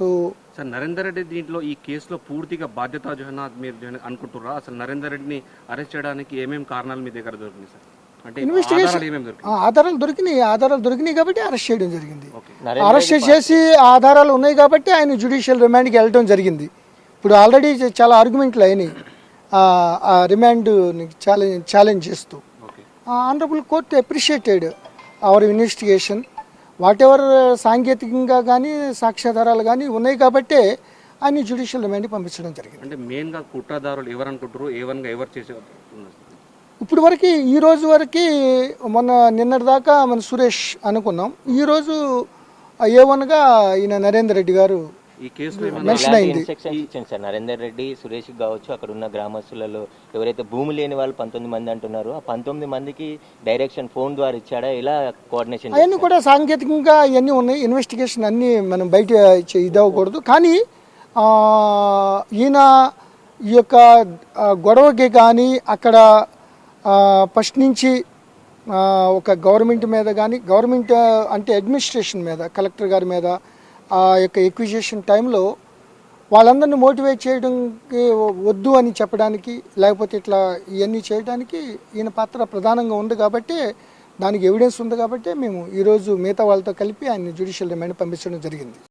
So sir Narender Reddy దీంట్లో ఈ కేసులో పూర్తిగా బాధ్యత జోహనా మీరు అనుకుంటున్నారా? అసలు నరేందర్ రెడ్డిని అరెస్ట్ చేయడానికి ఏమేమి కారణాలు మీ దగ్గర దొరికినాయి సార్? ఆధారాలు ఏమేమి దొరికినాయి? ఆ ఆధారాలు దొరికినాయి. ఆధారాలు దొరికినాయి కాబట్టి అరెస్ట్ చేయడం జరిగింది. ఓకే. అరెస్ట్ చేసి ఆ ఆధారాలు ఉన్నాయి కాబట్టి ఆయన జ్యుడిషియల్ రిమాండ్కి వెళ్ళడం జరిగింది. ఇప్పుడు ఆల్రెడీ చాలా ఆర్గ్యుమెంట్లు అయినాయి. రిమాండ్ ఛాలెంజ్ ఛాలెంజ్ చేస్తూ. Okay. Honourable court appreciated our investigation whatever సాంకేతికంగా కానీ సాక్ష్యాధారాలు కానీ ఉన్నాయి కాబట్టే ఆయన జ్యుడిషియల్ రిమాండ్కి పంపించడం జరిగింది అంటే మెయిన్గా కుట్రదారులు ఎవరు అనుకుంటారు ఎవరు చేసే ఉన్నారు? ఇప్పుడు వరకు ఈ రోజు వరకు మొన్న నిన్నటి దాకా మన సురేష్ అనుకున్నాం ఈ రోజు ఏ వన్గా ఈయన నరేందర్ రెడ్డి గారు ఈ కేసులో సార్? నరేందర్ రెడ్డి సురేష్ కావచ్చు అక్కడ ఉన్న గ్రామస్తులలో ఎవరైతే భూమి లేని వాళ్ళు పంతొమ్మిది మంది అంటున్నారో ఆ పంతొమ్మిది మందికి డైరెక్షన్ ఫోన్ ద్వారా ఇచ్చాడా? ఇలా కోఆర్డినేషన్ అవన్నీ కూడా సాంకేతికంగా ఇవన్నీ ఉన్నాయి. ఇన్వెస్టిగేషన్ అన్నీ మనం బయట చే- ఇది అవ్వకూడదు కానీ ఆ, ఈయన ఈ యొక్క గొడవకి కానీ అక్కడ ఫస్ట్ నుంచి ఒక గవర్నమెంట్ మీద కానీ గవర్నమెంట్ అంటే అడ్మినిస్ట్రేషన్ మీద కలెక్టర్ గారి మీద ఆ యొక్క ఎక్విజేషన్ టైంలో వాళ్ళందరిని మోటివేట్ చేయడానికి వద్దు అని చెప్పడానికి లేకపోతే ఇట్లా ఇవన్నీ చేయడానికి ఈయన పాత్ర ప్రధానంగా ఉంది కాబట్టి దానికి ఎవిడెన్స్ ఉంది కాబట్టి మేము ఈరోజు మిగతా వాళ్ళతో కలిపి ఆయన జ్యుడిషియల్ రిమాండ్ పంపించడం జరిగింది.